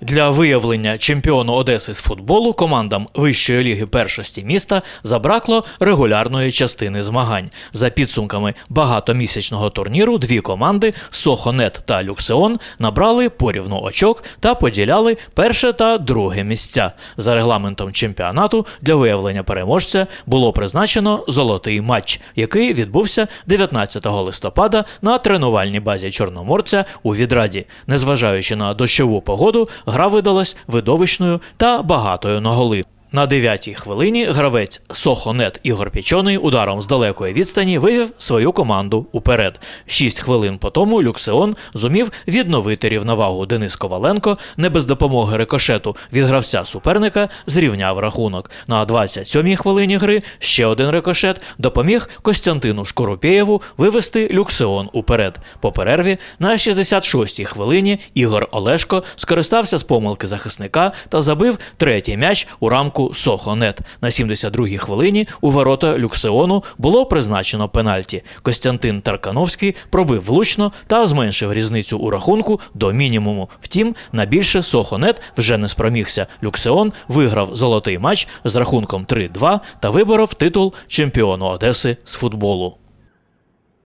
Для виявлення чемпіону Одеси з футболу командам вищої ліги першості міста забракло регулярної частини змагань. За підсумками багатомісячного турніру дві команди Сохонет та Люксеон набрали порівну очок та поділяли перше та друге місця. За регламентом чемпіонату для виявлення переможця було призначено золотий матч, який відбувся 19 листопада на тренувальній базі Чорноморця у відраді. Незважаючи на дощову погоду, гра видалась видовищною та багатою на голи. На дев'ятій хвилині гравець Сохонет Ігор Пічоний ударом з далекої відстані вивів свою команду уперед. Шість хвилин по тому Люксеон зумів відновити рівновагу. Денис Коваленко не без допомоги рикошету від гравця суперника зрівняв рахунок. На 27-й хвилині гри ще один рикошет допоміг Костянтину Шкоропєєву вивести Люксеон уперед. По перерві на 66-й хвилині Ігор Олешко скористався з помилки захисника та забив третій м'яч у рамку Сохонет. На 72-й хвилині у ворота Люксеону було призначено пенальті. Костянтин Таркановський пробив влучно та зменшив різницю у рахунку до мінімуму. Втім, на більше Сохонет вже не спромігся. Люксеон виграв золотий матч з рахунком 3-2 та виборов титул чемпіону Одеси з футболу.